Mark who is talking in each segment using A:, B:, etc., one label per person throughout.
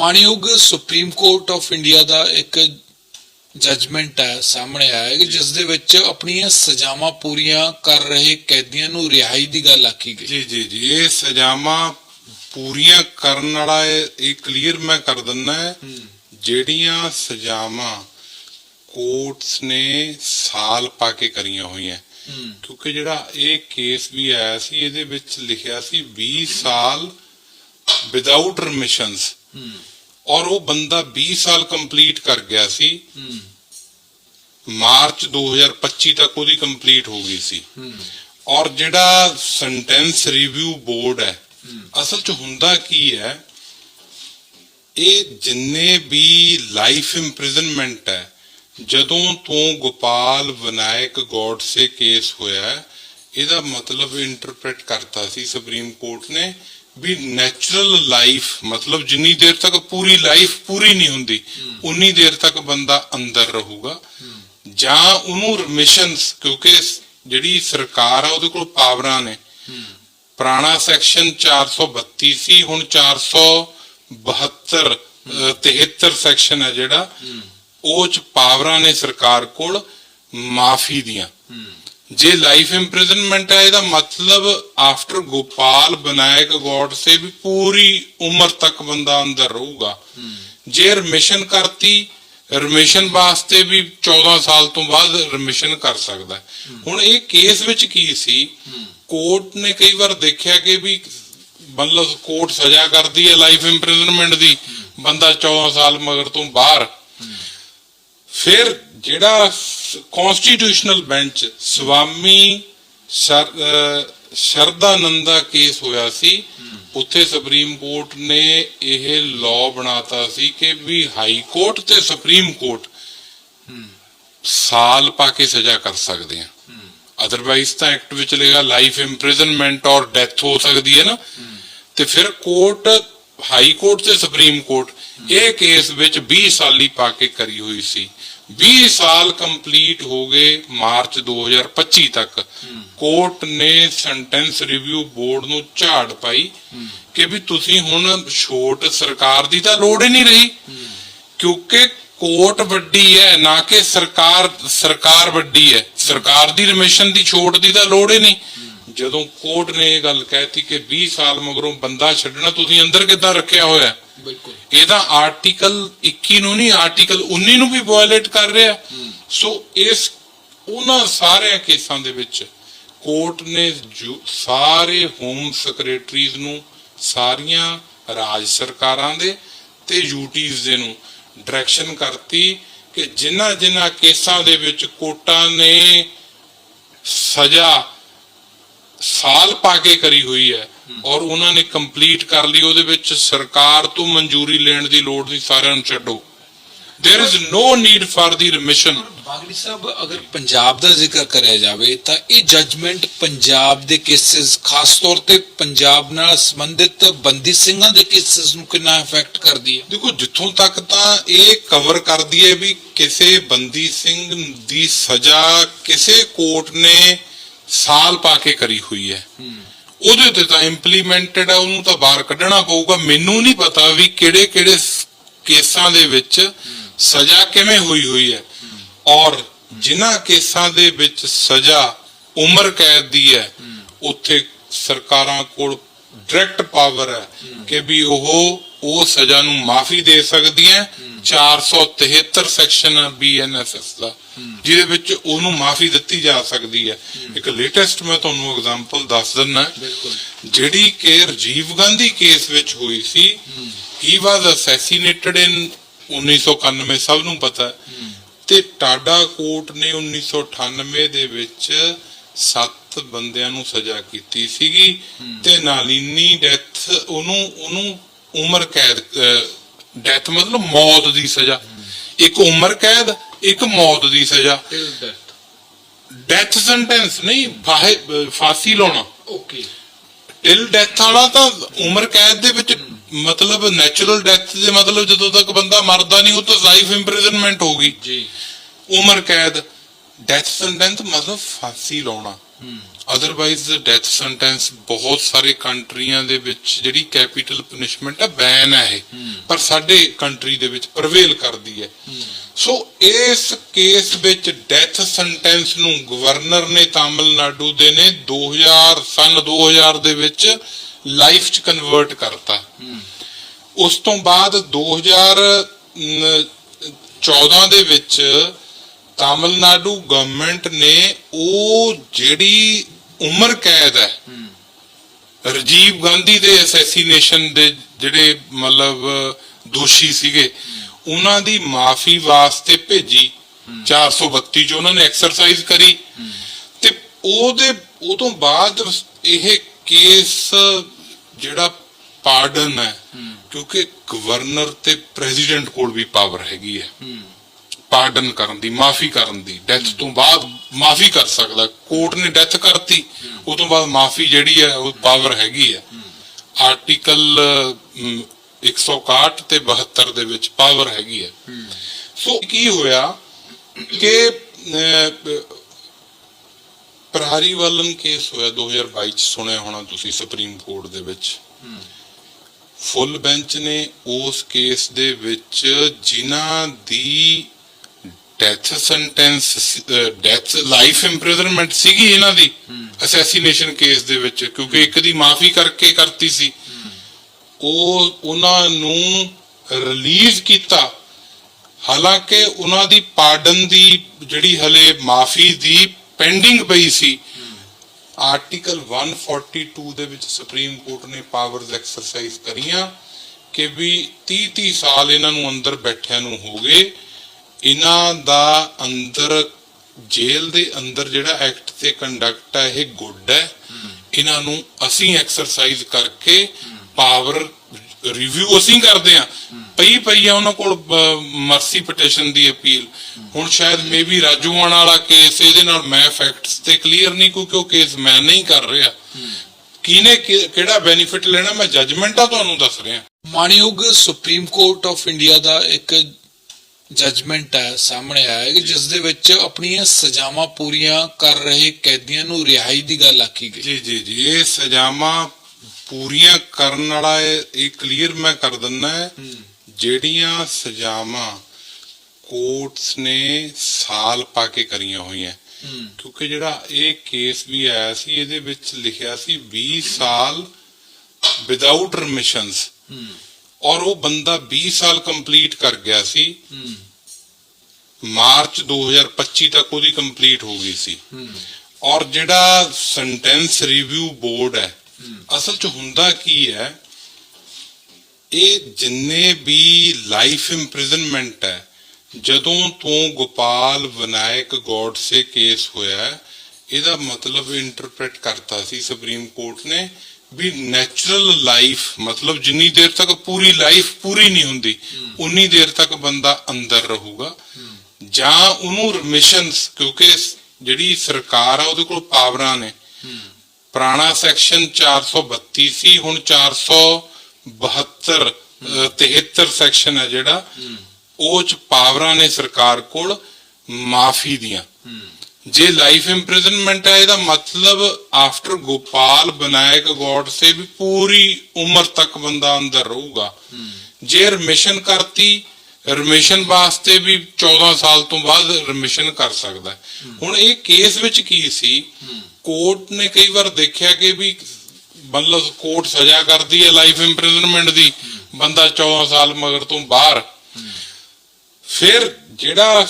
A: ਮਾਣਯੋਗ Supreme court of India ਦਾ ਇੱਕ ਜੱਜਮੈਂਟ ਹੈ ਸਾਹਮਣੇ ਆਇਆ ਕਿ ਜਿਸ ਦੇ ਵਿੱਚ ਆਪਣੀਆਂ ਸਜ਼ਾਵਾਂ ਪੂਰੀਆਂ ਕਰ ਰਹੇ ਕੈਦੀਆਂ ਨੂੰ ਰਿਹਾਈ ਦੀ ਗੱਲ ਆਖੀ ਗਈ।
B: ਜੀ ਜੀ ਜੀ ਇਹ ਸਜ਼ਾਵਾਂ ਪੂਰੀਆਂ ਕਰਨ ਵਾਲਾ ਇਹ ਕਲੀਅਰ ਮੈਂ ਕਰ ਦਿੰਦਾ ਹੈ। ਜਿਹੜੀਆਂ ਸਜ਼ਾਵਾਂ ਕੋਰਟਸ ਨੇ ਸਾਲ ਪਾ ਕੇ ਕਰੀਆਂ ਹੋਈਆਂ। ਕਿਉਂਕਿ ਜਿਹੜਾ ਇਹ ਕੇਸ ਵੀ ਆਇਆ ਸੀ ਇਹਦੇ ਵਿੱਚ ਲਿਖਿਆ ਸੀ 20 ਸਾਲ ਵਿਦਆਊਟ ਰਿਮਿਸ਼ਨਸ ਔਰ ਉਹ ਬੰਦਾ 20 ਸਾਲ ਕੰਪਲੀਟ ਕਰ ਗਿਆ ਸੀ। ਮਾਰਚ 2025 ਤੱਕ ਉਹਦੀ ਕੰਪਲੀਟ ਹੋ ਗਈ ਸੀ। ਔਰ ਜਿਹੜਾ ਸੈਂਟੈਂਸ ਰਿਵਿਊ ਬੋਰਡ ਹੈ। ਅਸਲ 'ਚ ਹੁੰਦਾ ਕੀ ਹੈ ਇਹ ਜਿੰਨੇ ਵੀ ਲਾਈਫ ਇੰਪ੍ਰਿਜ਼ਨਮੈਂਟ ਹੈ ਜਦੋਂ ਤੋਂ ਗੋਪਾਲ ਵਿਨਾਇਕ ਗੋਡਸੇ ਕੇਸ ਹੋਇਆ ਹੈ, ਇਹਦਾ ਮਤਲਬ ਇੰਟਰਪ੍ਰੀਟ ਕਰਤਾ ਸੀ ਸੁਪਰੀਮ ਕੋਰਟ ਨੇ ਵੀ ਨੈਚੁਰਲ ਲਾਈਫ ਮਤਲਬ ਜਿੰਨੀ ਦੇਰ ਤੱਕ ਪੂਰੀ ਲਾਈਫ ਪੂਰੀ ਨਹੀਂ ਹੁੰਦੀ ਉਨੀ ਦੇਰ ਤੱਕ ਬੰਦਾ ਅੰਦਰ ਰਹੂਗਾ। ਜਾਂ ਉਹਨੂੰ ਰਿਮਿਸ਼ਨਸ ਕਿਉਂਕਿ ਜਿਹੜੀ ਸਰਕਾਰ ਆ ਉਹਦੇ ਕੋਲ ਪਾਵਰਾਂ ਨੇ। ਪੁਰਾਣਾ ਸੈਕਸ਼ਨ 432 ਸੀ ਹੁਣ 472 ਅਹ, 73 ਸੈਕਸ਼ਨ ਹੈ ਜਿਹੜਾ। ਉਹ ਚ ਪਾਵਰਾਂ ਨੇ ਸਰਕਾਰ ਕੋਲ ਮਾਫੀ ਦੀਆਂ। ਜੇ ਲਾਈਫ ਇੰਪ੍ਰਿਜ਼ਨਮੈਂਟ ਹੈ ਇਹਦਾ ਮਤਲਬ ਆਫਟਰ ਗੋਪਾਲ ਵਿਨਾਇਕ ਗੋਡ ਸੇ ਵੀ ਪੂਰੀ ਉਮਰ ਤੱਕ ਬੰਦਾ ਅੰਦਰ ਰਹੂਗਾ। ਜੇ ਰਿਮਿਸ਼ਨ ਕਰਤੀ ਰਿਮਿਸ਼ਨ ਵਾਸਤੇ ਵੀ 14 ਸਾਲ ਤੋਂ ਬਾਅਦ ਰਿਮਿਸ਼ਨ ਕਰ ਸਕਦਾ। ਹੁਣ ਇਹ ਕੇਸ ਵਿੱਚ ਕੀ ਸੀ? ਕੋਰਟ ਨੇ ਕਈ ਵਾਰ ਦੇਖਿਆ ਕਿ ਵੀ ਮਤਲਬ ਕੋਰਟ ਸਜ਼ਾ ਕਰਦੀ ਹੈ ਲਾਈਫ ਇੰਪ੍ਰਿਜ਼ਨਮੈਂਟ ਦੀ ਬੰਦਾ 14 ਸਾਲ ਮਗਰ ਤੋਂ ਬਾਹਰ। ਫਿਰ ਜਿਹੜਾ ਕਨਸਟੀਟਿਊਸ਼ਨਲ ਬੈਂਚ ਸਵਾਮੀ ਸ਼ਰ- ਅਹ ਕੇਸ ਹੋਇਆ ਸੀ। ਉੱਥੇ ਸੁਪਰੀਮ ਕੋਰਟ ਨੇ ਇਹ ਲਾਅ ਬਣਾਤਾ ਸੀ ਕਿ ਵੀ ਹਾਈ ਕੋਰਟ ਤੇ ਸੁਪਰੀਮ ਕੋਰਟ ਸਾਲ ਪਾ ਕੇ ਸਜ਼ਾ ਕਰ ਸਕਦੇ ਆ। ਅਦਰਵਾਈਜ਼ ਤਾਂ ਐਕਟ ਵਿੱਚ ਲਿਖਿਆ ਲਾਈਫ ਇੰਪ੍ਰਿਜ਼ਨਮੈਂਟ ਔਰ ਡੈਥ ਹੋ ਸਕਦੀ ਹੈ ਨਾ। ਤੇ ਫਿਰ ਕੋਰਟ ਹਾਈ ਕੋਰਟ ਤੇ ਸੁਪਰੀਮ ਕੋਰਟ ਇਹ ਕੇਸ ਵਿੱਚ 20 ਸਾਲੀ ਪਾ ਕੇ ਕਰੀ ਹੋਈ ਸੀ। 20 ਸਾਲ ਕੰਪਲੀਟ ਹੋ ਗਏ ਮਾਰਚ 2025 ਤੱਕ। ਕੋਰਟ ਨੇ ਸੈਂਟੈਂਸ ਰਿਵਿਊ ਬੋਰਡ ਨੂੰ ਝਾੜ ਪਾਈ ਕਿ ਵੀ ਤੁਸੀਂ ਹੁਣ ਛੋਟ ਸਰਕਾਰ ਦੀ ਤਾਂ ਲੋੜ ਹੀ ਨਹੀਂ ਰਹੀ। ਕਿਉਂਕਿ ਕੋਰਟ ਵੱਡੀ ਹੈ ਨਾ ਕਿ ਸਰਕਾਰ ਸਰਕਾਰ ਵੱਡੀ ਹੈ। ਸਰਕਾਰ ਦੀ ਰਿਮਿਸ਼ਨ ਦੀ ਛੋਟ ਦੀ ਤਾਂ ਲੋੜ ਹੀ ਨਹੀਂ। ਜਦੋਂ ਕੋਰਟ ਨੇ ਇਹ ਗੱਲ ਕਹਿਤੀ ਕਿ 20 ਸਾਲ ਮਗਰੋਂ ਬੰਦਾ ਛੱਡਣਾ ਤੁਸੀਂ ਅੰਦਰ ਕਿੱਦਾਂ ਰੱਖਿਆ ਹੋਇਆ? ਹੈ?
A: ਬਿਲਕੁਲ
B: ਇਹਦਾ ਆਰਟੀਕਲ 21 ਨੂੰ ਨਹੀਂ ਆਰਟੀਕਲ 19 ਨੂੰ ਵੀ ਵਾਇਓਲੇਟ ਕਰ ਰਿਹਾ। ਸੋ ਇਸ ਉਹਨਾਂ ਸਾਰੇ ਕੇਸਾਂ ਦੇ ਵਿੱਚ ਕੋਰਟ ਨੇ ਸਾਰੇ ਹੋਮ ਸੈਕਟਰੀਜ਼ ਨੂੰ, ਸਾਰੀਆਂ ਰਾਜ ਸਰਕਾਰਾਂ ਦੇ ਤੇ ਯੂਟੀਜ਼ ਦੇ ਨੂੰ ਡਾਇਰੈਕਸ਼ਨ ਕਰਤੀ ਕਿ ਜਿਨ੍ਹਾਂ ਜਿਨ੍ਹਾਂ ਕੇਸਾਂ ਦੇ ਵਿੱਚ ਕੋਰਟਾਂ ਨੇ ਸਜ਼ਾ ਸਾਲ ਪਾ ਕੇ ਕਰੀ ਹੋਈ ਹੈ ਔਰ ਉਹਨਾਂ ਨੇ ਕੰਪਲੀਟ ਕਰ ਲਈ ਉਹਦੇ ਵਿੱਚ ਸਰਕਾਰ ਤੋਂ ਮਨਜ਼ੂਰੀ ਲੈਣ ਦੀ ਲੋੜ ਨਹੀਂ ਸਾਰਿਆਂ ਨੂੰ ਛੱਡੋ। There is no need for the remission.
A: ਬਾਗੜੀ ਸਾਹਿਬ ਅਗਰ ਪੰਜਾਬ ਦਾ ਜ਼ਿਕਰ ਕਰਿਆ ਜਾਵੇ ਤਾਂ ਇਹ ਜੱਜਮੈਂਟ ਪੰਜਾਬ ਦੇ ਕੇਸਿਸ ਖਾਸ ਤੌਰ ਤੇ ਪੰਜਾਬ ਨਾਲ ਸੰਬੰਧਿਤ ਬੰਦੀ ਸਿੰਘਾਂ ਦੇ ਕੇਸਿਸ ਨੂੰ ਕਿੰਨਾ ਇਫੈਕਟ ਕਰਦੀ ਹੈ?
B: ਦੇਖੋ ਜਿੱਥੋਂ ਤੱਕ ਤਾਂ ਇਹ ਕਵਰ ਕਰਦੀ ਹੈ ਵੀ ਕਿਸੇ ਬੰਦੀ ਸਿੰਘ ਦੀ ਸਜ਼ਾ ਕਿਸੇ ਕੋਰਟ ਨੇ ਸਾਲ ਪਾ ਕੇ ਕਰੀ ਹੋਈ ਹੈ। ਉਹਦੇ ਉੱਤੇ ਤਾਂ ਇੰਪਲੀਮੈਂਟਡ ਹੈ ਉਹਨੂੰ ਤਾਂ ਬਾਹਰ ਕੱਢਣਾ ਪਊਗਾ। ਮੈਨੂੰ ਨਹੀਂ ਪਤਾ ਵੀ ਕਿਹੜੇ ਕਿਹੜੇ ਕੇਸਾਂ ਦੇ ਵਿੱਚ ਸਜ਼ਾ ਕਿਵੇਂ ਹੋਈ ਹੋਈ ਹੈ। ਔਰ ਜਿਨ੍ਹਾਂ ਕੇਸਾਂ ਦੇ ਵਿੱਚ ਸਜ਼ਾ ਉਮਰ ਕੈਦ ਦੀ ਹੈ, ਉੱਥੇ ਸਰਕਾਰਾਂ ਕੋਲ ਡਾਇਰੈਕਟ ਪਾਵਰ ਹੈ ਕਿ ਵੀ ਉਹ ਉਹ ਸਜ਼ਾ ਨੂੰ ਮਾਫੀ ਦੇ ਸਕਦੀਆਂ 473 ਸੈਕਸ਼ਨ ਬੀਐਨਐਸਐਸ ਦਾ ਜਿਹਦੇ ਵਿੱਚ ਉਹਨੂੰ ਮਾਫੀ ਦਿੱਤੀ ਜਾ ਸਕਦੀ ਹੈ। ਇੱਕ ਲੇਟੈਸਟ ਮੈਂ ਤੁਹਾਨੂੰ ਐਗਜ਼ਾਮਪਲ ਦੱਸ ਦਿੰਨਾ ਜਿਹੜੀ ਕਿ ਰਾਜੀਵ ਗਾਂਧੀ ਕੇਸ ਵਿੱਚ ਹੋਈ ਸੀ ਹੀ। ਵਾਸ ਅਸੈਸੀਨੇਟਡ ਇਨ 1991 ਸਭ ਨੂੰ ਪਤਾ ਤੇ ਟਾਡਾ ਕੋਰਟ ਨੇ 1998 ਦੇ ਵਿੱਚ ਸੱਤ ਬੰਦਿਆਂ ਨੂੰ ਸਜ਼ਾ ਕੀਤੀ ਸੀਗੀ ਤੇ ਨਾਲੀਨੀ ਡੈਥ ਉਹਨੂੰ ਉਹਨੂੰ ਉਮਰ ਕੈਦ ਡੈਥ ਮਤਲਬ ਮੌਤ ਦੀ ਸਜ਼ਾ। ਇੱਕ ਉਮਰ ਕੈਦ ਇੱਕ ਮੌਤ ਦੀ ਸਜ਼ਾ।
A: ਡੈਥ
B: ਸੈਂਟੈਂਸ ਨਹੀਂ ਫਾਹੇ ਫਾਂਸੀ ਲਾਉਣਾ।
A: ਓਕੇ
B: ਟਿਲ ਡੈਥ ਵਾਲਾ ਤਾਂ ਉਮਰ ਕੈਦ ਦੇ ਵਿੱਚ ਮਤਲਬ ਨੈਚੁਰਲ ਡੈਥ ਦੇ ਮਤਲਬ ਜਦੋਂ ਤੱਕ ਬੰਦਾ ਮਰਦਾ ਨਹੀਂ ਉਹ ਤਾਂ ਲਾਈਫ ਇੰਪ੍ਰਿਜ਼ਨਮੈਂਟ ਹੋਗੀ
A: ਜੀ।
B: ਉਮਰ ਕੈਦ ਡੈਥ ਸੈਂਟੈਂਸ ਮਤਲਬ ਫਾਂਸੀ ਲਾਉਣਾ। ਅਦਰਵਾਈਜ਼ ਡੈਥ ਸੈਂਟੈਂਸ ਬਹੁਤ ਸਾਰੇ ਕੰਟਰੀਆਂ ਦੇ ਵਿੱਚ ਜਿਹੜੀ ਕੈਪੀਟਲ ਪਨਿਸ਼ਮੈਂਟ ਹੈ ਬੈਨ ਹੈ ਇਹ। ਪਰ ਸਾਡੇ ਕੰਟਰੀ ਦੇ ਵਿੱਚ ਪ੍ਰਵੇਲ ਕਰਦੀ ਹੈ। ਸੋ ਇਸ ਕੇਸ ਵਿੱਚ ਡੈਥ ਸੈਂਟੈਂਸ ਨੂੰ ਗਵਰਨਰ ਨੇ ਤਾਮਿਲਨਾਡੂ ਦੇ ਨੇ 2000 ਸਨ 2000 ਦੇ ਵਿੱਚ ਲਾਈਫ ਚ ਕਨਵਰਟ ਕਰਤਾ। ਉਸ ਤੋਂ ਬਾਅਦ 2014 ਦੇ ਵਿੱਚ ਤਾਮਿਲਨਾਡੂ ਗਵਰਨਮੈਂਟ ਨੇ ਉਹ ਜਿਹੜੀ ਉਮਰ ਕੈਦ ਹੈ। ਰਾਜੀਵ ਗਾਂਧੀ ਦੇ ਅਸੈਸੀਨੇਸ਼ਨ ਦੇ ਜਿਹੜੇ ਮਤਲਬ ਦੋਸ਼ੀ ਸੀਗੇ, ਉਹਨਾਂ ਦੀ ਮਾਫੀ ਵਾਸਤੇ ਭੇਜੀ। 432 ਚ ਉਹਨਾਂ ਨੇ ਐਕਸਰਸਾਈਜ਼ ਕਰੀ। ਤੇ ਉਹਦੇ, ਉਹ ਤੋਂ ਬਾਅਦ ਇਹ ਕੇਸ ਜਿਹੜਾ ਪਾਰਡਨ ਹੈ, ਕਿਉਂਕਿ ਗਵਰਨਰ ਤੇ ਪ੍ਰੈਜ਼ੀਡੈਂਟ ਕੋਲ ਵੀ ਪਾਵਰ ਹੈਗੀ ਹੈ। ਪਾਰਡਨ ਕਰਨ ਦੀ ਮਾਫੀ ਕਰਨ ਦੀ ਡੈਥ ਤੋਂ ਬਾਅਦ ਮਾਫੀ ਕਰ ਸਕਦਾ। ਕੋਰਟ ਨੇ ਡੈਥ ਕਰਤੀ ਉਹ ਤੋਂ ਬਾਅਦ ਮਾਫੀ ਜਿਹੜੀ ਹੈ ਉਹ ਪਾਵਰ ਹੈਗੀ ਹੈ। ਆਰਟੀਕਲ ਅਮ, 161 ਤੇ 72 ਦੇ ਵਿੱਚ ਪਾਵਰ ਹੈਗੀ ਹੈ। ਸੋ ਕੀ ਹੋਇਆ ਕਿ ਅਹ, ਪ੍ਰਹਾਰੀ ਵਾਲਨ ਕੇਸ ਹੋਇਆ 2022 ਚ ਸੁਣਿਆ ਹੋਣਾ ਤੁਸੀਂ ਸੁਪਰੀਮ ਕੋਰਟ ਦੇ ਵਿੱਚ। ਫੁੱਲ ਬੈਂਚ ਨੇ ਉਸ ਕੇਸ ਦੇ ਵਿੱਚ ਜਿਨ੍ਹਾਂ ਦੀ death sentence death life imprisonment ਸੀਗੀ ਇਹਨਾਂ ਦੀ ਅਸੈਸੀਨੇਸ਼ਨ ਕੇਸ ਦੇ ਵਿੱਚ ਕਿਉਂਕਿ ਇੱਕ ਦੀ ਮਾਫੀ ਕਰਕੇ ਕਰਤੀ ਸੀ। ਉਹ ਉਹਨਾਂ ਨੂੰ ਰਿਲੀਜ਼ ਕੀਤਾ। ਹਾਲਾਂਕਿ ਉਹਨਾਂ ਦੀ ਪਾਰਡਨ ਦੀ ਜਿਹੜੀ ਹਲੇ ਮਾਫੀ ਦੀ ਪੈਂਡਿੰਗ ਪਈ ਸੀ ਆਰਟੀਕਲ 142 ਦੇ ਵਿੱਚ ਸੁਪਰੀਮ ਕੋਰਟ ਨੇ ਪਾਵਰਸ ਐਕਸਰਸਾਈਜ਼ ਕਰੀਆਂ ਕਿ ਵੀ 30 30 ਸਾਲ ਇਹਨਾਂ ਨੂੰ ਅੰਦਰ ਬੈਠਿਆਂ ਨੂੰ ਹੋ ਗਏ। ਇਹਨਾਂ ਦਾ ਅੰਦਰ, ਜੇਲ੍ਹ ਦੇ ਅੰਦਰ ਜਿਹੜਾ ਐਕਟ ਤੇ ਕੰਡਕਟ ਹੈ ਇਹ ਗੁੱਡ ਹੈ। ਇਹਨਾਂ ਨੂੰ ਅਸੀਂ ਐਕਸਰਸਾਈਜ਼ ਕਰਕੇ ਪਾਵਰ ਰਿਵਿਊ ਅਸੀਂ ਕਰਦੇ ਆ ਪਈ ਪਈ ਆ ਉਹਨਾਂ ਕੋਲ ਮਰਸੀ ਪਟੀਸ਼ਨ ਦੀ ਅਪੀਲ ਹੁਣ ਸ਼ਾਇਦ ਮੇਬੀ ਰਾਜੂਆਣ ਵਾਲਾ ਕੇਸ ਇਹਦੇ ਨਾਲ ਮੈਂ ਫੈਕਟਸ ਤੇ ਕਲੀਅਰ ਨਹੀਂ ਕਿਉਂਕਿ ਉਹ ਕੇਸ ਮੈਂ ਨਹੀਂ ਕਰ ਰਿਹਾ। ਕਿਹਨੇ ਕਿਹੜਾ ਬੈਨੀਫਿਟ ਲੈਣਾ, ਮੈਂ ਜੱਜਮੈਂਟ ਆ ਤੁਹਾਨੂੰ ਦੱਸ ਰਿਹਾ।
A: ਮਾਨਯੋਗ ਸੁਪਰੀਮ ਕੋਰਟ ਆਫ ਇੰਡੀਆ ਦਾ ਇੱਕ ਜਜਮੈਂਟ ਹੈ ਸਾਹਮਣੇ ਆਇਆ ਕਿ ਜਿਸ ਦੇ ਵਿੱਚ ਆਪਣੀਆਂ ਸਜ਼ਾਵਾਂ ਪੂਰੀਆਂ ਕਰ ਰਹੇ ਕੈਦੀਆਂ ਨੂੰ ਰਿਹਾਈ ਦੀ ਗੱਲ ਆਖੀ ਗਈ।
B: ਜੀ ਜੀ ਜੀ ਇਹ ਸਜ਼ਾਵਾਂ ਪੂਰੀਆਂ ਕਰਨ ਵਾਲਾ ਇਹ ਕਲੀਅਰ ਮੈਂ ਕਰ ਦਿੰਦਾ ਜਿਹੜੀਆਂ ਸਜ਼ਾਵਾਂ ਕੋਰਟਸ ਨੇ ਸਾਲ ਪਾ ਕੇ ਕਰੀਆਂ ਹੋਈਆਂ। ਕਿਉਂਕਿ ਜਿਹੜਾ ਇਹ ਕੇਸ ਵੀ ਆਇਆ ਸੀ ਇਹਦੇ ਵਿੱਚ ਲਿਖਿਆ ਸੀ 20 ਸਾਲ ਵਿਦਆਊਟ ਰਮਿਸ਼ਨਸ ਔਰ ਉਹ ਬੰਦਾ 20 ਸਾਲ ਕੰਪਲੀਟ ਕਰ ਗਿਆ ਸੀ। ਮਾਰਚ 2025 ਤੱਕ ਉਹਦੀ ਕੰਪਲੀਟ ਹੋ ਗਈ ਸੀ। ਔਰ ਜਿਹੜਾ ਸੈਂਟੈਂਸ ਰਿਵਿਊ ਬੋਰਡ ਹੈ ਅਸਲ 'ਚ ਹੁੰਦਾ ਕੀ ਹੈ ਇਹ ਜਿੰਨੇ ਵੀ ਲਾਈਫ ਇੰਪ੍ਰਿਜ਼ਨਮੈਂਟ ਹੈ ਜਦੋਂ ਤੋਂ ਗੋਪਾਲ ਵਿਨਾਇਕ ਗੋਡਸੇ ਕੇਸ ਹੋਇਆ ਹੈ, ਇਹਦਾ ਮਤਲਬ ਇੰਟਰਪ੍ਰੀਟ ਕਰਤਾ ਸੀ ਸੁਪਰੀਮ ਕੋਰਟ ਨੇ ਵੀ ਨੈਚੁਰਲ ਲਾਈਫ ਮਤਲਬ ਜਿੰਨੀ ਦੇਰ ਤੱਕ ਪੂਰੀ ਲਾਈਫ ਪੂਰੀ ਨਹੀਂ ਹੁੰਦੀ ਉਨੀ ਦੇਰ ਤੱਕ ਬੰਦਾ ਅੰਦਰ ਰਹੂਗਾ। ਜਾਂ ਉਹਨੂੰ ਰਮਿਸ਼ਨਸ ਕਿਉਂਕਿ ਜਿਹੜੀ ਸਰਕਾਰ ਆ ਉਹਦੇ ਕੋਲ ਪਾਵਰਾਂ ਨੇ। ਪੁਰਾਣਾ ਸੈਕਸ਼ਨ 432 ਸੀ ਹੁਣ 472 ਅਹ, 73 ਸੈਕਸ਼ਨ ਹੈ ਜਿਹੜਾ ਉਹ ਚ ਪਾਵਰਾਂ ਨੇ ਸਰਕਾਰ ਕੋਲ ਮਾਫੀ ਦੀਆਂ। ਜੇ ਲਾਈਫ ਇੰਪ੍ਰਿਜ਼ਨਮੈਂਟ ਹੈ, ਇਹਦਾ ਮਤਲਬ ਆਫਟਰ ਗੋਪਾਲ ਵਿਨਾਇਕ ਗੋਡਸੇ ਵੀ ਪੂਰੀ ਉਮਰ ਤੱਕ ਬੰਦਾ ਅੰਦਰ ਰਹੂਗਾ। ਜੇ ਰਮਿਸ਼ਨ ਕਰਤੀ ਰਮਿਸ਼ਨ ਵਾਸਤੇ ਵੀ 14 ਸਾਲ ਤੋਂ ਬਾਅਦ ਰਮਿਸ਼ਨ ਕਰ ਸਕਦਾ ਹੁਣ ਇਹ ਕੇਸ ਵਿੱਚ ਕੀ ਸੀ? ਕੋਰਟ ਨੇ ਕਈ ਵਾਰ ਦੇਖਿਆ ਕਿ ਵੀ ਮਤਲਬ ਕੋਰਟ ਸਜ਼ਾ ਕਰਦੀ ਹੈ ਲਾਈਫ ਇੰਪ੍ਰਿਜ਼ਨਮੈਂਟ ਦੀ। ਬੰਦਾ 14 ਸਾਲ ਮਗਰ ਤੋਂ ਬਾਹਰ। ਫਿਰ ਜਿਹੜਾ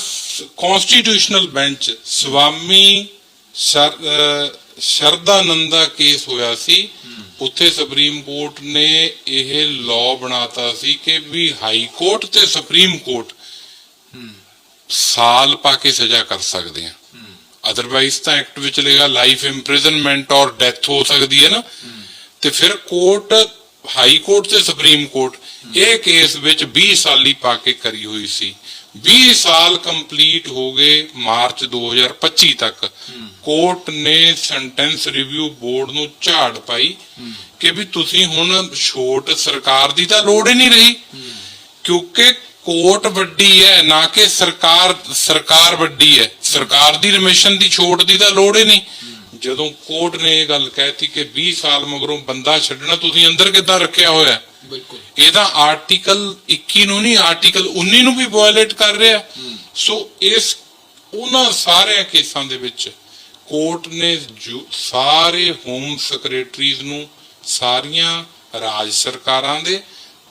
B: constitutional bench Swami Shar- Shraddananda case ਹੋਇਆ ਸੀ, ਉੱਥੇ ਸੁਪਰੀਮ ਕੋਰਟ ਨੇ ਇਹ ਲਾਅ ਬਣਾਤਾ ਸੀ ਕਿ ਵੀ ਹਾਈ ਕੋਰਟ ਤੇ ਸੁਪਰੀਮ ਕੋਰਟ ਸਾਲ ਪਾ ਕੇ ਸਜ਼ਾ ਕਰ ਸਕਦੇ ਆ। ਅਦਰਵਾਈਜ਼ ਤਾਂ ਐਕਟ ਵਿੱਚ ਲਿਖਿਆ ਲਾਈਫ ਇੰਪ੍ਰਿਜ਼ਨਮੈਂਟ ਔਰ ਡੈਥ ਹੋ ਸਕਦੀ ਹੈ ਨਾ। ਤੇ ਫਿਰ ਕੋਰਟ ਹਾਈ ਕੋਰਟ ਤੇ ਸੁਪਰੀਮ ਕੋਰਟ ਇਹ ਕੇਸ ਵਿੱਚ 20 ਸਾਲੀ ਪਾ ਕੇ ਕਰੀ ਹੋਈ ਸੀ। 20 ਸਾਲ ਕੰਪਲੀਟ ਹੋ ਗਏ ਮਾਰਚ 2025 ਤੱਕ। ਕੋਰਟ ਨੇ ਸੈਂਟੈਂਸ ਰਿਵਿਊ ਬੋਰਡ ਨੂੰ ਝਾੜ ਪਾਈ ਕਿ ਵੀ ਤੁਸੀਂ ਹੁਣ ਛੋਟ ਸਰਕਾਰ ਦੀ ਤਾਂ ਲੋੜ ਹੀ ਨਹੀਂ ਰਹੀ। ਕਿਉਂਕਿ ਕੋਰਟ ਵੱਡੀ ਹੈ, ਨਾ ਕਿ ਸਰਕਾਰ ਸਰਕਾਰ ਵੱਡੀ ਹੈ। ਸਰਕਾਰ ਦੀ ਰਮਿਸ਼ਨ ਦੀ ਛੋਟ ਦੀ ਤਾਂ ਲੋੜ ਹੀ ਨਹੀਂ। ਜਦੋਂ ਕੋਰਟ ਨੇ ਇਹ ਗੱਲ ਕਹਿਤੀ ਕਿ 20 ਸਾਲ ਮਗਰੋਂ ਬੰਦਾ ਛੱਡਣਾ, ਤੁਸੀਂ ਅੰਦਰ ਕਿੱਦਾਂ ਰੱਖਿਆ ਹੋਇਆ?
A: ਬਿਲਕੁਲ।
B: ਇਹਦਾ ਆਰਟੀਕਲ 21 ਨੂੰ ਨਹੀਂ ਆਰਟੀਕਲ 19 ਨੂੰ ਵੀ ਵਾਇਓਲੇਟ ਕਰ ਰਿਹਾ। ਸੋ ਇਸ ਉਹਨਾਂ ਸਾਰੇ ਕੇਸਾਂ ਦੇ ਵਿੱਚ ਕੋਰਟ ਨੇ ਸਾਰੇ ਹੋਮ ਸੈਕਟਰੀਜ਼ ਨੂੰ ਸਾਰੀਆਂ ਰਾਜ ਸਰਕਾਰਾਂ ਦੇ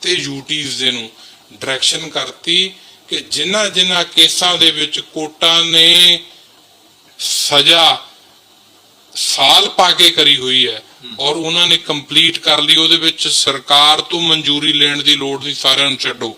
B: ਤੇ ਯੂਟੀਜ਼ ਦੇ ਨੂੰ ਡਾਇਰੈਕਸ਼ਨ ਕਰਤੀ ਕਿ ਜਿਨ੍ਹਾਂ ਜਿਨ੍ਹਾਂ ਕੇਸਾਂ ਦੇ ਵਿੱਚ ਕੋਰਟਾਂ ਨੇ ਸਜ਼ਾ ਸਾਲ ਪਾ ਕੇ ਕਰੀ ਹੋਈ ਹੈ ਔਰ ਉਹਨਾਂ ਨੇ ਕੰਪਲੀਟ ਕਰ ਲਈ ਉਹਦੇ ਵਿੱਚ ਸਰਕਾਰ ਤੋਂ ਮਨਜ਼ੂਰੀ ਲੈਣ ਦੀ ਲੋੜ ਨਹੀਂ ਸਾਰਿਆਂ ਨੂੰ ਛੱਡੋ।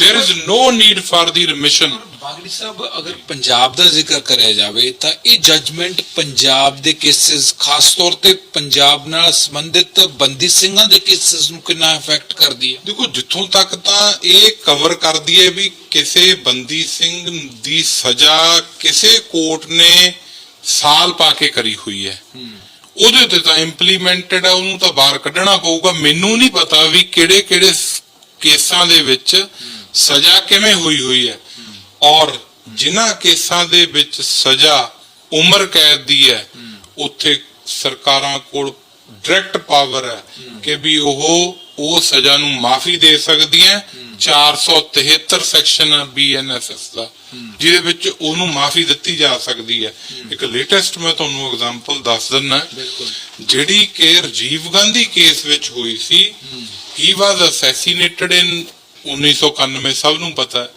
B: There is no need for the remission.
A: ਬਾਗੜੀ ਸਾਹਿਬ ਅਗਰ ਪੰਜਾਬ ਦਾ ਜ਼ਿਕਰ ਕਰਿਆ ਜਾਵੇ ਤਾਂ ਇਹ ਜਜਮੈਂਟ ਪੰਜਾਬ ਦੇ ਕੇਸਿਸ ਖਾਸ ਤੌਰ ਤੇ ਪੰਜਾਬ ਨਾਲ ਸੰਬੰਧਿਤ ਬੰਦੀ ਸਿੰਘਾਂ ਦੇ ਕੇਸਿਸ ਨੂੰ ਕਿੰਨਾ ਇਫੈਕਟ ਕਰਦੀ ਹੈ?
B: ਦੇਖੋ ਜਿੱਥੋਂ ਤੱਕ ਤਾਂ ਇਹ ਕਵਰ ਕਰਦੀ ਹੈ ਵੀ ਕਿਸੇ ਬੰਦੀ ਸਿੰਘ ਦੀ ਸਜ਼ਾ ਕਿਸੇ ਕੋਰਟ ਨੇ ਸਾਲ ਪਾ ਕੇ ਕਰੀ ਹੋਈ ਹੈ। ਉਹਦੇ ਤੇ ਤਾਂ ਇੰਪਲੀਮੈਂਟਡ ਹੈ ਉਹਨੂੰ ਤਾਂ ਬਾਹਰ ਕੱਢਣਾ ਪਊਗਾ। ਮੈਨੂੰ ਨਹੀਂ ਪਤਾ ਵੀ ਕਿਹੜੇ ਕਿਹੜੇ ਕੇਸਾਂ ਦੇ ਵਿੱਚ ਸਜ਼ਾ ਕਿਵੇਂ ਹੋਈ ਹੋਈ ਹੈ। ਔਰ ਜਿਨ੍ਹਾਂ ਕੇਸਾਂ ਦੇ ਵਿੱਚ ਸਜ਼ਾ ਉਮਰ ਕੈਦ ਦੀ ਹੈ, ਉੱਥੇ ਸਰਕਾਰਾਂ ਕੋਲ ਡਾਇਰੈਕਟ ਪਾਵਰ ਹੈ ਕਿ ਵੀ ਉਹ ਉਹ ਸਜ਼ਾ ਨੂੰ ਮਾਫੀ ਦੇ ਸਕਦੀਆਂ 473 ਸੈਕਸ਼ਨ ਹੈ ਬੀਐਨਐਸਐਸ ਦਾ ਜਿਹਦੇ ਵਿੱਚ ਉਹਨੂੰ ਮਾਫੀ ਦਿੱਤੀ ਜਾ ਸਕਦੀ ਹੈ। ਇੱਕ ਲੇਟੈਸਟ ਮੈਂ ਤੁਹਾਨੂੰ ਐਗਜ਼ਾਮਪਲ ਦੱਸ ਦਿੰਨਾ ਜਿਹੜੀ ਕਿ ਰਾਜੀਵ ਗਾਂਧੀ ਕੇਸ ਵਿੱਚ ਹੋਈ ਸੀ ਹੀ ਵਾਸ ਅਸੈਸੀਨੇਟਡ ਇਨ 1991 ਸਭ ਨੂੰ ਪਤਾ ਹੈ।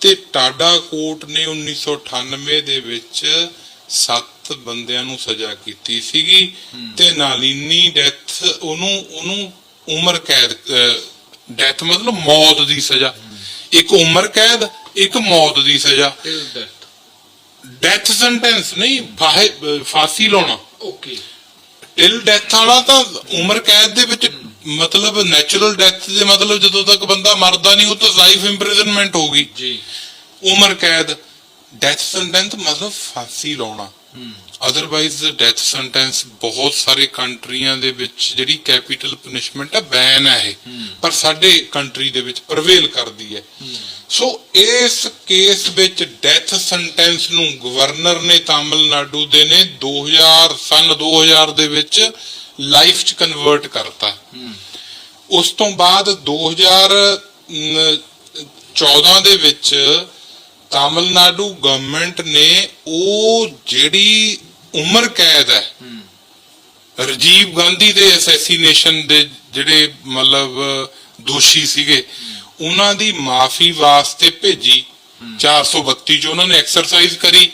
B: ਤੇ ਟਾਡਾ ਕੋਰਟ ਨੇ 1998 ਦੇ ਵਿੱਚ ਸੱਤ ਬੰਦਿਆਂ ਨੂੰ ਸਜ਼ਾ ਕੀਤੀ ਸੀਗੀ ਤੇ ਨਾਲੀਨੀ ਡੈਥ ਉਹਨੂੰ ਉਹਨੂੰ ਉਮਰ ਕੈਦ ਡੈਥ ਮਤਲਬ ਮੌਤ ਦੀ ਸਜ਼ਾ। ਇੱਕ ਉਮਰ ਕੈਦ ਇੱਕ ਮੌਤ ਦੀ ਸਜ਼ਾ। ਡੈਥ ਸੈਂਟੈਂਸ ਨਹੀਂ ਫਾਂਸੀ ਲਾਉਣਾ।
A: ਓਕੇ
B: ਟਿਲ ਡੈਥ ਵਾਲਾ ਤਾਂ ਉਮਰ ਕੈਦ ਦੇ ਵਿੱਚ ਮਤਲਬ ਨੈਚੁਰਲ ਡੈਥ ਦੇ ਮਤਲਬ ਜਦੋਂ ਤੱਕ ਬੰਦਾ ਮਰਦਾ ਨਹੀਂ ਉਹ ਤਾਂ ਲਾਈਫ ਇੰਪ੍ਰਿਜ਼ਨਮੈਂਟ ਹੋਗੀ
A: ਜੀ।
B: ਉਮਰ ਕੈਦ ਡੈਥ ਸੈਂਟੈਂਸ ਮਤਲਬ ਫਾਂਸੀ ਲਾਉਣਾ। ਅਦਰਵਾਈਜ਼ ਡੈਥ ਸੈਂਟੈਂਸ ਬਹੁਤ ਸਾਰੇ ਕੰਟਰੀਆਂ ਦੇ ਵਿੱਚ ਜਿਹੜੀ ਕੈਪੀਟਲ ਪਨਿਸ਼ਮੈਂਟ ਹੈ ਬੈਨ ਹੈ ਇਹ। ਪਰ ਸਾਡੇ ਕੰਟਰੀ ਦੇ ਵਿੱਚ ਪ੍ਰਵੇਲ ਕਰਦੀ ਹੈ। ਸੋ ਇਸ ਕੇਸ ਵਿੱਚ ਡੈਥ ਸੈਂਟੈਂਸ ਨੂੰ ਗਵਰਨਰ ਨੇ ਤਾਮਿਲਨਾਡੂ ਦੇ ਨੇ 2000 ਸਨ 2000 ਦੇ ਵਿੱਚ ਲਾਈਫ ਚ ਕਨਵਰਟ ਕਰਤਾ। ਉਸ ਤੋਂ ਬਾਅਦ 2014 ਦੇ ਵਿੱਚ ਤਾਮਿਲਨਾਡੂ ਗਵਰਨਮੈਂਟ ਨੇ ਉਹ ਜਿਹੜੀ ਉਮਰ ਕੈਦ ਹੈ ਰਾਜੀਵ ਗਾਂਧੀ ਦੇ ਅਸੈਸੀਨੇਸ਼ਨ ਦੇ ਜਿਹੜੇ ਮਤਲਬ ਦੋਸ਼ੀ ਸੀਗੇ ਉਹਨਾਂ ਦੀ ਮਾਫੀ ਵਾਸਤੇ ਭੇਜੀ। 432 ਚ ਉਹਨਾਂ ਨੇ ਐਕਸਰਸਾਈਜ਼ ਕਰੀ।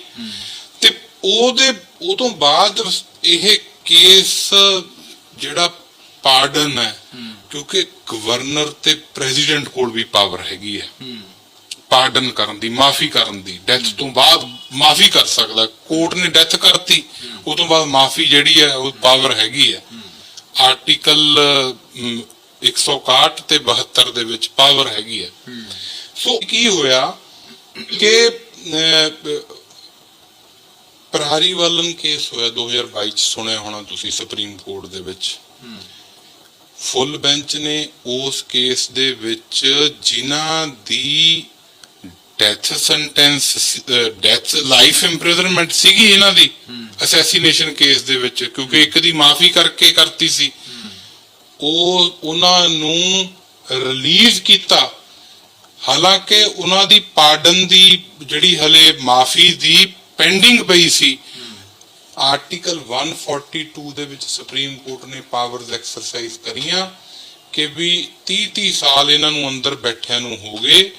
B: ਤੇ ਉਹਦੇ ਉਹ ਤੋਂ ਬਾਅਦ ਇਹ ਕੇਸ ਜਿਹੜਾ ਪਾਰਡਨ ਹੈ ਕਿਉਂਕਿ ਗਵਰਨਰ ਤੇ ਪ੍ਰੈਜ਼ੀਡੈਂਟ ਕੋਲ ਵੀ ਪਾਵਰ ਹੈਗੀ ਹੈ। ਪਾਰਡਨ ਕਰਨ ਦੀ ਮਾਫੀ ਕਰਨ ਦੀ ਡੈਥ ਤੋਂ ਬਾਅਦ ਮਾਫੀ ਕਰ ਸਕਦਾ। ਕੋਰਟ ਨੇ ਡੈਥ ਕਰਤੀ ਉਹ ਤੋਂ ਬਾਅਦ ਮਾਫੀ ਜਿਹੜੀ ਹੈ ਉਹ ਪਾਵਰ ਹੈਗੀ ਹੈ। ਆਰਟੀਕਲ 161 ਤੇ 72 ਦੇ ਵਿੱਚ ਪਾਵਰ ਹੈਗੀ ਹੈ। ਸੋ ਕੀ ਹੋਇਆ ਕਿ ਅਹ, ਪ੍ਰਹਾਰੀ ਵਾਲਨ ਕੇਸ ਹੋਇਆ 2022 ਚ ਸੁਣਿਆ ਹੋਣਾ ਤੁਸੀਂ ਸੁਪਰੀਮ ਕੋਰਟ ਦੇ ਵਿੱਚ। ਫੁੱਲ ਬੈਂਚ ਨੇ ਉਸ ਕੇਸ ਦੇ ਵਿੱਚ ਜਿਨ੍ਹਾਂ ਦੀ death sentence death life imprisonment ਸੀਗੀ ਇਹਨਾਂ ਦੀ ਅਸੈਸੀਨੇਸ਼ਨ ਕੇਸ ਦੇ ਵਿੱਚ, ਕਿਉਂਕਿ ਇੱਕ ਦੀ ਮਾਫੀ ਕਰਕੇ ਕਰਤੀ ਸੀ। ਉਹ ਉਹਨਾਂ ਨੂੰ ਰਿਲੀਜ਼ ਕੀਤਾ। ਹਾਲਾਂਕਿ ਉਹਨਾਂ ਦੀ ਪਾਰਡਨ ਦੀ ਜਿਹੜੀ ਹਲੇ ਮਾਫੀ ਦੀ ਪੈਂਡਿੰਗ ਪਈ ਸੀ ਆਰਟੀਕਲ 142 ਦੇ ਵਿੱਚ ਸੁਪਰੀਮ ਕੋਰਟ ਨੇ ਪਾਵਰਸ ਐਕਸਰਸਾਈਜ਼ ਕਰੀਆਂ ਕਿ ਵੀ 30 30 ਸਾਲ ਇਹਨਾਂ ਨੂੰ ਅੰਦਰ ਬੈਠਿਆਂ ਨੂੰ ਹੋ ਗਏ।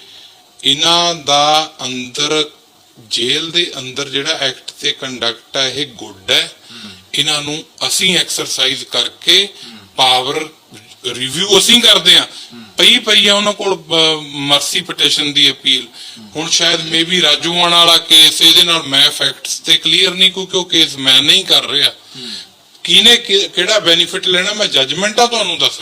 B: ਇਹਨਾਂ ਦਾ ਅੰਦਰ, ਜੇਲ੍ਹ ਦੇ ਅੰਦਰ ਜਿਹੜਾ ਐਕਟ ਤੇ ਕੰਡਕਟ ਹੈ ਇਹ ਗੁੱਡ ਹੈ। ਇਹਨਾਂ ਨੂੰ ਅਸੀਂ ਐਕਸਰਸਾਈਜ਼ ਕਰਕੇ ਪਾਵਰ ਰਿਵਿਊ ਅਸੀਂ ਕਰਦੇ ਆ ਪਈ ਪਈ ਆ ਉਹਨਾਂ ਕੋਲ ਮਰਸੀ ਪਟੀਸ਼ਨ ਦੀ ਅਪੀਲ ਹੁਣ ਸ਼ਾਇਦ ਮੇਬੀ ਰਾਜੂਆਣ ਵਾਲਾ ਕੇਸ ਇਹਦੇ ਨਾਲ ਮੈਂ ਫੈਕਟਸ ਤੇ ਕਲੀਅਰ ਨਹੀਂ, ਕਿਉਂਕਿ ਉਹ ਕੇਸ ਮੈਂ ਨਹੀਂ ਕਰ ਰਿਹਾ। ਕਿਹਨੇ ਕਿਹੜਾ ਬੈਨੀਫਿਟ ਲੈਣਾ, ਮੈਂ ਜਜਮੈਂਟ ਤੁਹਾਨੂੰ ਦੱਸ